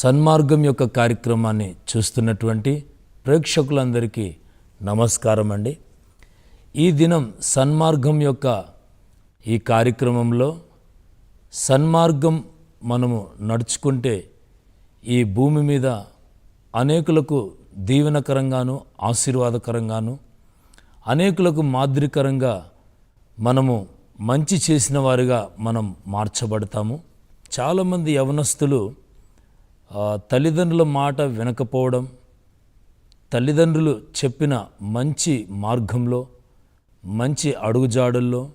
సన్మార్గం యొక్క కార్యక్రమాన్ని చూస్తున్నటువంటి ప్రేక్షకులందరికీ నమస్కారం అండి ఈ దినం సన్మార్గం యొక్క ఈ కార్యక్రమంలో సన్మార్గం మనము నడుచుకుంటే ఈ భూమి మీద అనేకులకు దీవెనకరంగాను ఆశీర్వాదకరంగాను అనేకులకు మాదిరికరంగా మనము మంచి చేసిన వారిగా మనం మార్చబడతాము. చాలామంది యవనస్తులు తల్లిదండ్రుల మాట వినకపోవడం తల్లిదండ్రులు చెప్పిన మంచి మార్గంలో మంచి అడుగుజాడుల్లో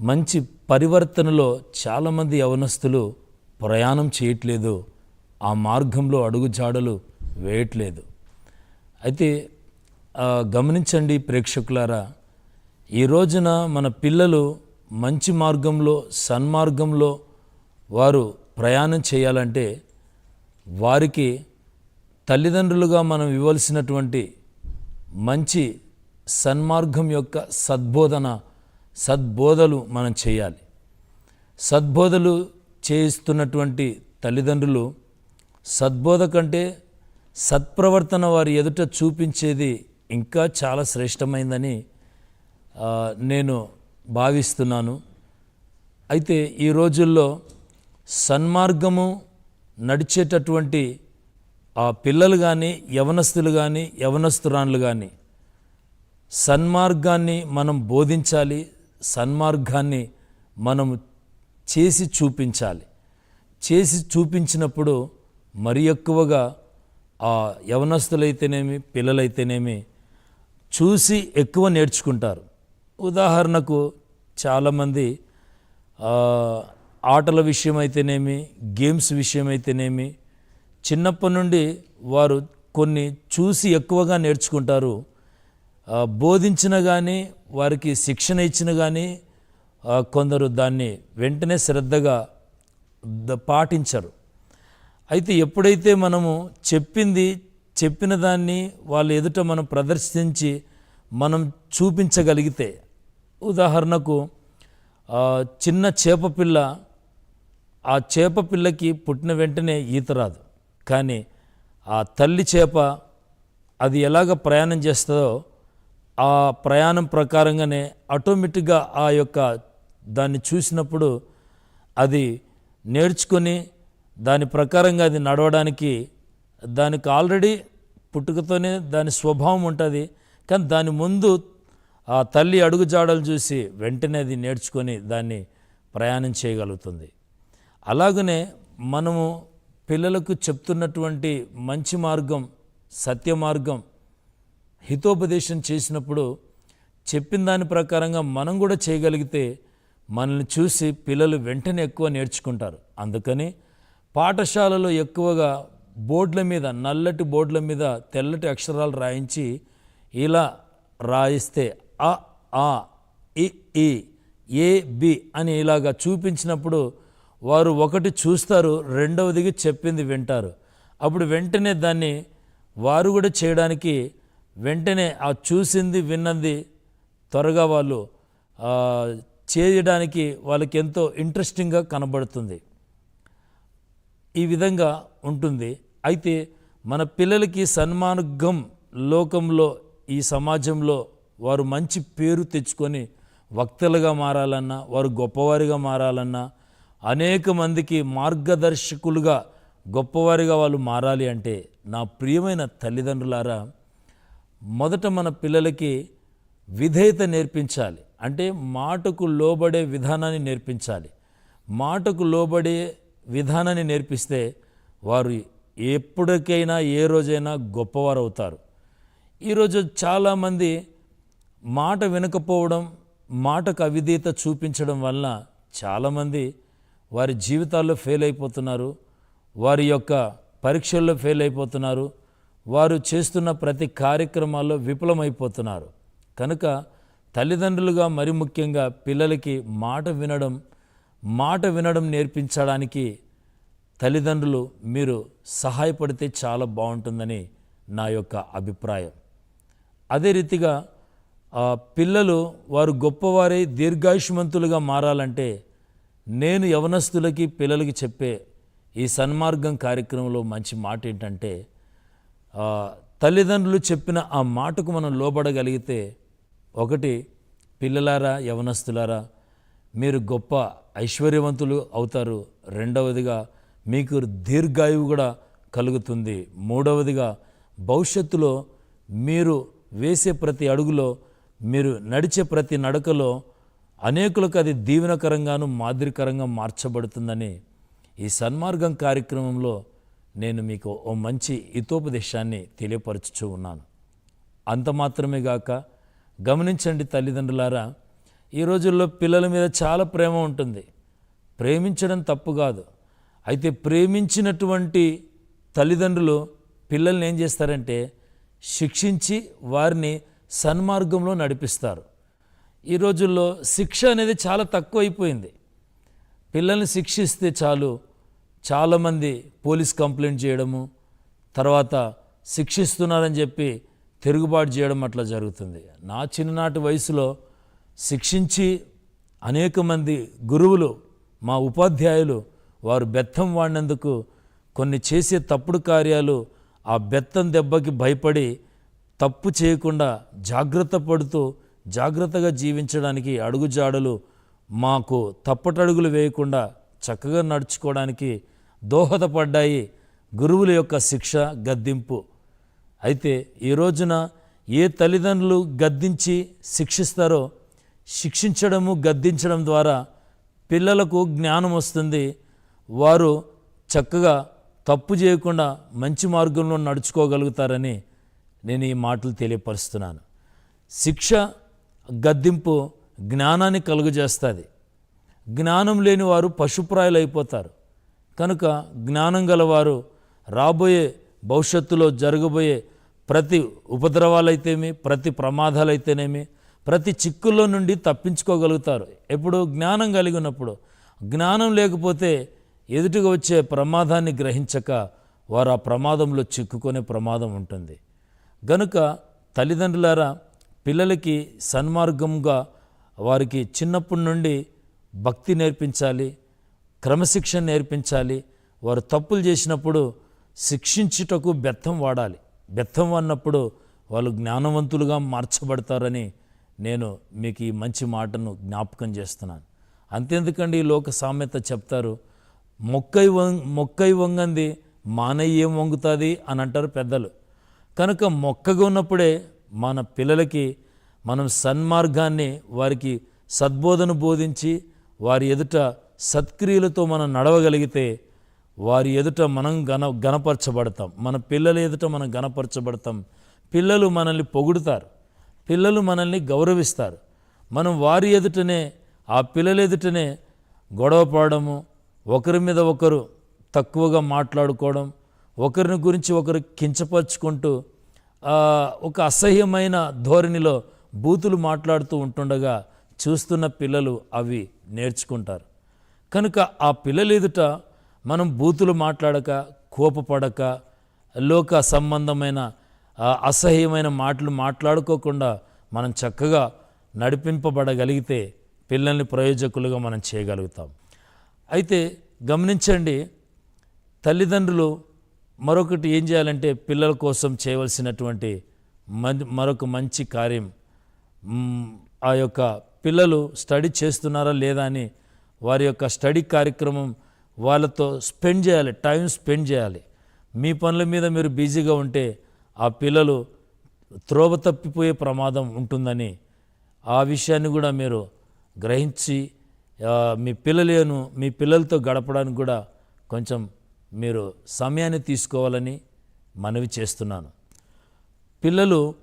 మంచి పరివర్తనలో చాలామంది యవనస్తులు ప్రయాణం చేయట్లేదు ఆ మార్గంలో అడుగుజాడలు వేయట్లేదు. అయితే గమనించండి ప్రేక్షకులారా ఈ రోజున మన పిల్లలు మంచి మార్గంలో సన్మార్గంలో వారు ప్రయాణం చేయాలంటే వారికి తల్లిదండ్రులుగా మనం ఇవ్వాల్సినటువంటి మంచి సన్మార్గం యొక్క సద్బోధన సద్బోధలు మనం చేయాలి. సద్బోధలు చేయిస్తున్నటువంటి తల్లిదండ్రులు సద్బోధ కంటే సత్ప్రవర్తన వారి ఎదుట చూపించేది ఇంకా చాలా శ్రేష్టమైందని నేను భావిస్తున్నాను. అయితే ఈ రోజుల్లో సన్మార్గము నడిచేటటువంటి ఆ పిల్లలు కానీ యవనస్తులు కానీ యవనస్తురాన్లు కానీ సన్మార్గాన్ని మనం బోధించాలి సన్మార్గాన్ని మనం చేసి చూపించాలి. చేసి చూపించినప్పుడు మరి ఎక్కువగా ఆ యవనస్తులైతేనేమి పిల్లలైతేనేమి చూసి ఎక్కువ నేర్చుకుంటారు. ఉదాహరణకు చాలామంది ఆటల విషయం అయితేనేమి గేమ్స్ విషయమైతేనేమి చిన్నప్పటి నుండి వారు కొన్ని చూసి ఎక్కువగా నేర్చుకుంటారు. బోధించిన కానీ వారికి శిక్షణ ఇచ్చిన కానీ కొందరు దాన్ని వెంటనే శ్రద్ధగా పాటించరు. అయితే ఎప్పుడైతే మనము చెప్పింది చెప్పిన దాన్ని వాళ్ళ ఎదుట మనం ప్రదర్శించి మనం చూపించగలిగితే ఉదాహరణకు చిన్న చేప పిల్ల ఆ చేప పిల్లకి పుట్టిన వెంటనే ఈత రాదు. కానీ ఆ తల్లి చేప అది ఎలాగ ప్రయాణం చేస్తుందో ఆ ప్రయాణం ప్రకారంగానే ఆటోమేటిక్గా ఆ యొక్క దాన్ని చూసినప్పుడు అది నేర్చుకొని దాని ప్రకారంగా అది నడవడానికి దానికి ఆల్రెడీ పుట్టుకతోనే దాని స్వభావం ఉంటుంది. కానీ దాని ముందు ఆ తల్లి అడుగుజాడలు చూసి వెంటనే అది నేర్చుకొని దాన్ని ప్రయాణం చేయగలుగుతుంది. అలాగనే మనము పిల్లలకు చెప్తున్నటువంటి మంచి మార్గం సత్య మార్గం హితోపదేశం చేసినప్పుడు చెప్పిన దాని ప్రకారంగా మనం కూడా చేయగలిగితే మనల్ని చూసి పిల్లలు వెంటనే ఎక్కువ నేర్చుకుంటారు. అందుకని పాఠశాలలో ఎక్కువగా బోర్డుల మీద నల్లటి బోర్డుల మీద తెల్లటి అక్షరాలు రాయించి ఇలా రాయిస్తే అ ఆ ఇ ఈ ఏ బి అని ఇలాగా చూపించినప్పుడు వారు ఒకటి చూస్తారు రెండవదిగా చెప్పింది వింటారు. అప్పుడు వెంటనే దాన్ని వారు కూడా చేయడానికి వెంటనే ఆ చూసింది విన్నది త్వరగా వాళ్ళు చేయడానికి వాళ్ళకి ఎంతో ఇంట్రెస్టింగ్గా కనబడుతుంది. ఈ విధంగా ఉంటుంది. అయితే మన పిల్లలకి సన్మార్గం లోకంలో ఈ సమాజంలో వారు మంచి పేరు తెచ్చుకొని వక్తలుగా మారాలన్నా వారు గొప్పవారిగా మారాలన్నా అనేక మందికి మార్గదర్శకులుగా గొప్పవారిగా వాళ్ళు మారాలి అంటే నా ప్రియమైన తల్లిదండ్రులారా మొదట మన పిల్లలకి విధేయత నేర్పించాలి. అంటే మాటకు లోబడే విధానాన్ని నేర్పించాలి. మాటకు లోబడే విధానాన్ని నేర్పిస్తే వారు ఎప్పటికైనా ఏ రోజైనా గొప్పవారు అవుతారు ఈరోజు చాలామంది మాట వినకపోవడం మాటకు అవిధేయత చూపించడం వల్ల చాలామంది వారి జీవితాల్లో ఫెయిల్ అయిపోతున్నారు వారి యొక్క పరీక్షల్లో ఫెయిల్ అయిపోతున్నారు వారు చేస్తున్న ప్రతి కార్యక్రమాల్లో విఫలమైపోతున్నారు. కనుక తల్లిదండ్రులుగా మరి ముఖ్యంగా పిల్లలకి మాట వినడం మాట వినడం నేర్పించడానికి తల్లిదండ్రులు మీరు సహాయపడితే చాలా బాగుంటుందని నా యొక్క అభిప్రాయం. అదే రీతిగా పిల్లలు వారు గొప్పవారై దీర్ఘాయుష్మంతులుగా మారాలంటే నేను యవనస్తులకి పిల్లలకి చెప్పే ఈ సన్మార్గం కార్యక్రమంలో మంచి మాట ఏంటంటే తల్లిదండ్రులు చెప్పిన ఆ మాటకు మనం లోబడగలిగితే ఒకటి పిల్లలారా యవనస్తులారా మీరు గొప్ప ఐశ్వర్యవంతులు అవుతారు. రెండవదిగా మీకు దీర్ఘాయువు కూడా కలుగుతుంది. మూడవదిగా భవిష్యత్తులో మీరు వేసే ప్రతి అడుగులో మీరు నడిచే ప్రతి నడకలో అనేకులకు అది దీవెనకరంగాను మాదిరికరంగా మార్చబడుతుందని ఈ సన్మార్గం కార్యక్రమంలో నేను మీకు ఓ మంచి హితోపదేశాన్ని తెలియపరచుచూ ఉన్నాను. అంత మాత్రమే గాక గమనించండి తల్లిదండ్రులారా ఈ రోజుల్లో పిల్లల మీద చాలా ప్రేమ ఉంటుంది. ప్రేమించడం తప్పు కాదు. అయితే ప్రేమించినటువంటి తల్లిదండ్రులు పిల్లల్ని ఏం చేస్తారంటే శిక్షించి వారిని సన్మార్గంలో నడిపిస్తారు. ఈ రోజుల్లో శిక్ష అనేది చాలా తక్కువైపోయింది. పిల్లల్ని శిక్షిస్తే చాలు చాలామంది పోలీస్ కంప్లైంట్ చేయడము తర్వాత శిక్షిస్తున్నారని చెప్పి తిరుగుబాటు చేయడం అట్లా జరుగుతుంది. నా చిన్ననాటి వయసులో శిక్షించి అనేక మంది గురువులు మా ఉపాధ్యాయులు వారు బెత్తం వాడినందుకు కొన్ని చేసే తప్పుడు కార్యాలు ఆ బెత్తం దెబ్బకి భయపడి తప్పు చేయకుండా జాగ్రత్త పడుతూ జాగ్రత్తగా జీవించడానికి అడుగుజాడలు మాకు తప్పటడుగులు వేయకుండా చక్కగా నడుచుకోవడానికి దోహదపడ్డాయి గురువుల యొక్క శిక్ష గద్దింపు. అయితే ఈ రోజున ఏ తల్లిదండ్రులు గద్దించి శిక్షిస్తారో శిక్షించడము గద్దించడం ద్వారా పిల్లలకు జ్ఞానం వస్తుంది. వారు చక్కగా తప్పు చేయకుండా మంచి మార్గంలో నడుచుకోగలుగుతారని నేను ఈ మాటలు తెలియపరుస్తున్నాను. శిక్ష గద్దింపు జ్ఞానాన్ని కలుగజేస్తుంది. జ్ఞానం లేని వారు పశుప్రాయులు అయిపోతారు కనుక జ్ఞానం గలవారు రాబోయే భవిష్యత్తులో జరగబోయే ప్రతి ఉపద్రవాలైతేమి ప్రతి ప్రమాదాలైతేనేమి ప్రతి చిక్కుల్లో నుండి తప్పించుకోగలుగుతారు. ఎప్పుడు జ్ఞానం కలిగి ఉన్నప్పుడు జ్ఞానం లేకపోతే ఎదుటిగా వచ్చే ప్రమాదాన్ని గ్రహించక వారు ఆ ప్రమాదంలో చిక్కుకునే ప్రమాదం ఉంటుంది. గనుక తల్లిదండ్రులారా పిల్లలకి సన్మార్గంగా వారికి చిన్నప్పటి నుండి భక్తి నేర్పించాలి క్రమశిక్షణ నేర్పించాలి వారు తప్పులు చేసినప్పుడు శిక్షించుటకు బెత్తం వాడాలి. బెత్తం వాడినప్పుడు వాళ్ళు జ్ఞానవంతులుగా మార్చబడతారని నేను మీకు ఈ మంచి మాటను జ్ఞాపకం చేస్తున్నాను. అంతెందుకండి ఈ లోక సామెత చెప్తారు మొక్కై వంగ్ మొక్కై వంగంది మానయ్య ఏం వంగుతుంది అని అంటారు పెద్దలు. కనుక మొక్కగా ఉన్నప్పుడే మన పిల్లలకి మనం సన్మార్గాన్ని వారికి సద్బోధన బోధించి వారి ఎదుట సత్క్రియలతో మనం నడవగలిగితే వారి ఎదుట మనం గణ గణపరచబడతాం మన పిల్లల ఎదుట మనం గణపరచబడతాం పిల్లలు మనల్ని పొగుడుతారు. పిల్లలు మనల్ని గౌరవిస్తారు. మనం వారి ఎదుటనే ఆ పిల్లల ఎదుటనే గొడవ పడము ఒకరి మీద ఒకరు తక్కువగా మాట్లాడుకోవడం ఒకరిని గురించి ఒకరు కించపరుచుకుంటూ ఒక అసహ్యమైన ధోరణిలో బూతులు మాట్లాడుతూ ఉంటుండగా చూస్తున్న పిల్లలు అవి నేర్చుకుంటారు. కనుక ఆ పిల్లల ఎదుట మనం బూతులు మాట్లాడక కోపపడక లోక సంబంధమైన అసహ్యమైన మాటలు మాట్లాడుకోకుండా మనం చక్కగా నడిపింపబడగలిగితే పిల్లల్ని ప్రయోజకులుగా మనం చేయగలుగుతాం. అయితే గమనించండి తల్లిదండ్రులు మరొకటి ఏం చేయాలంటే పిల్లల కోసం చేయవలసినటువంటి మరొక మంచి కార్యం. ఆ యొక్క పిల్లలు స్టడీ చేస్తున్నారా లేదా అని వారి యొక్క స్టడీ కార్యక్రమం వాళ్ళతో స్పెండ్ చేయాలి టైం స్పెండ్ చేయాలి. మీ పనుల మీద మీరు బిజీగా ఉంటే ఆ పిల్లలు త్రోవ తప్పిపోయే ప్రమాదం ఉంటుందని ఆ విషయాన్ని కూడా మీరు గ్రహించి మీ పిల్లలను మీ పిల్లలతో గడపడానికి కూడా కొంచెం మీరు సమయాన్ని తీసుకోవాలని మనవి చేస్తున్నాను. పిల్లలు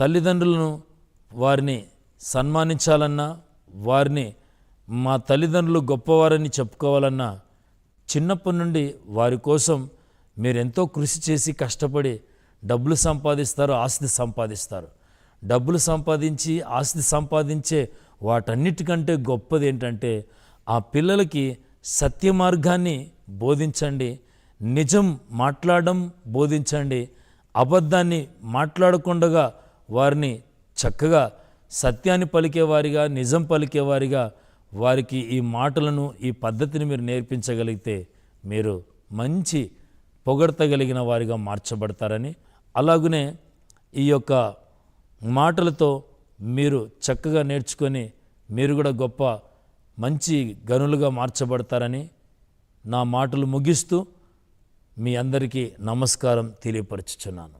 తల్లిదండ్రులను వారిని సన్మానించాలన్నా వారిని మా తల్లిదండ్రులు గొప్పవారని చెప్పుకోవాలన్నా చిన్నప్పటి నుండి వారి కోసం మీరు ఎంతో కృషి చేసి కష్టపడి డబ్బులు సంపాదిస్తారు ఆస్తి సంపాదిస్తారు. డబ్బులు సంపాదించి ఆస్తి సంపాదించే వాటన్నిటికంటే గొప్పది ఏంటంటే ఆ పిల్లలకి సత్య మార్గాన్ని బోధించండి. నిజం మాట్లాడడం బోధించండి. అబద్ధాన్ని మాట్లాడకుండగా వారిని చక్కగా సత్యాన్ని పలికేవారిగా నిజం పలికేవారిగా వారికి ఈ మాటలను ఈ పద్ధతిని మీరు నేర్పించగలిగితే మీరు మంచి పొగడతగలిగిన వారిగా మార్చబడతారని. అలాగనే ఈ యొక్క మాటలతో మీరు చక్కగా నేర్చుకొని మీరు కూడా గొప్ప మంచి గనులుగా మార్చబడతారని నా మాటలు ముగిస్తూ మీ అందరికీ నమస్కారం తెలియపరచుచున్నాను.